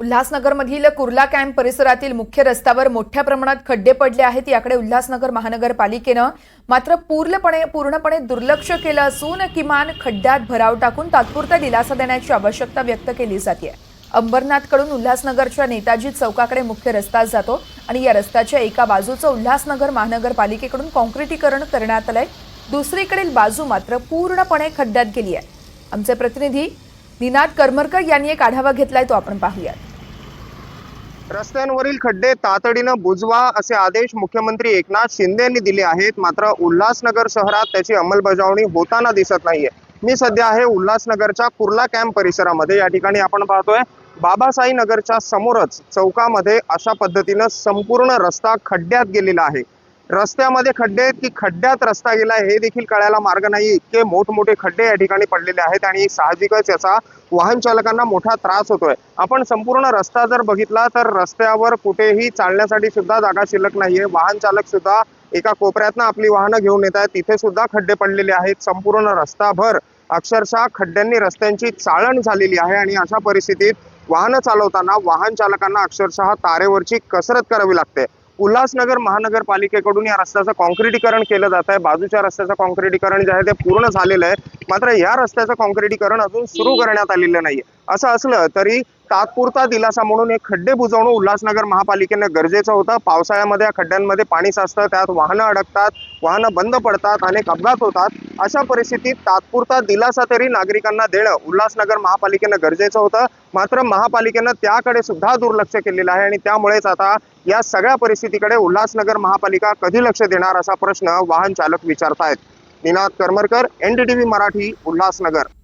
उल्हासनगरमधील Kurla camp परिसरातील मुख्य रस्त्यावर मोठ्या प्रमाणात खड्डे पडले आहेत. याकडे उल्हासनगर महानगरपालिकेनं मात्र पूर्णपणे पूर्णपणे दुर्लक्ष केलं असून किमान खड्ड्यात भराव टाकून तात्पुरता दिलासा देण्याची आवश्यकता व्यक्त केली जाते अंबरनाथकडून उल्हासनगरच्या नेताजी चौकाकडे मुख्य रस्ता जातो आणि या रस्त्याच्या एका बाजूचं उल्हासनगर महानगरपालिकेकडून कॉन्क्रिटीकरण करण्यात आलंय. दुसरीकडील बाजू मात्र पूर्णपणे खड्ड्यात गेली आहे आमचे प्रतिनिधी निनाद करमरकर यांनी एक आढावा घेतलाय तो आपण पाहूयात. रस्त्यांवरील खड्डे तातडीनं बुजवा असे आदेश मुख्यमंत्री एकनाथ शिंदे यांनी दिले आहेत. मात्र उल्हासनगर शहरात त्याची अंमलबजावणी होताना दिसत नाहीये. मी सध्या आहे उल्हासनगरच्या कुर्ला कॅम्प परिसरामध्ये. या ठिकाणी आपण पाहतोय बाबासाई नगरच्या समोरच चौकामध्ये अशा पद्धतीनं संपूर्ण रस्ता खड्ड्यात गेलेला आहे. रस्त्यामध्ये खड्डे आहेत की खड्ड्यात रस्ता गेला हे देखील कळायला मार्ग नाही. इतके मोठमोठे खड्डे या ठिकाणी पडलेले आहेत आणि साहजिकच याचा वाहन चालकांना मोठा त्रास होतोय. आपण संपूर्ण रस्ता जर बघितला तर रस्त्यावर कुठेही चालण्यासाठी सुद्धा जागा शिल्लक नाहीये. वाहन चालक सुद्धा एका कोपऱ्यातनं आपली वाहनं घेऊन येत आहेत. तिथे सुद्धा खड्डे पडलेले आहेत. संपूर्ण रस्ताभर अक्षरशः खड्ड्यांनी रस्त्यांची चाळण झालेली आहे आणि अशा परिस्थितीत वाहनं चालवताना वाहन चालकांना अक्षरशः तारेवरची कसरत करावी लागते. उल्हासनगर महानगरपालिकेकडून या रस्त्याचं कॉन्क्रिटीकरण केलं जात आहे. बाजूच्या रस्त्याचं कॉन्क्रिटीकरण जे आहे ते पूर्ण झालेलं आहे. मात्र या रस्त्याचं कॉन्क्रिटीकरण अजून सुरू करण्यात आलेलं नाहीये. असं असलं तरी तात्पुरता दिलासा म्हणून हे खड्डे बुजवणं उल्हासनगर महापालिकेनं गरजेचं होतं. पावसाळ्यामध्ये या खड्ड्यांमध्ये पाणी साचतं त्यात वाहनं अडकतात वाहनं बंद पडतात अनेक अपघात होतात. अशा परिस्थितीत तात्पुरता दिलासा तरी नागरिकांना देणं उल्हासनगर महापालिकेनं गरजेचं होतं. मात्र महापालिकेनं त्याकडे सुद्धा दुर्लक्ष केलेलं आहे आणि त्यामुळेच आता या सगळ्या परिस्थितीकडे उल्हासनगर महापालिका कधी लक्ष देणार असा प्रश्न वाहन चालक विचारतायत. निनाद करमरकर एनडीटीव्ही मराठी उल्हासनगर.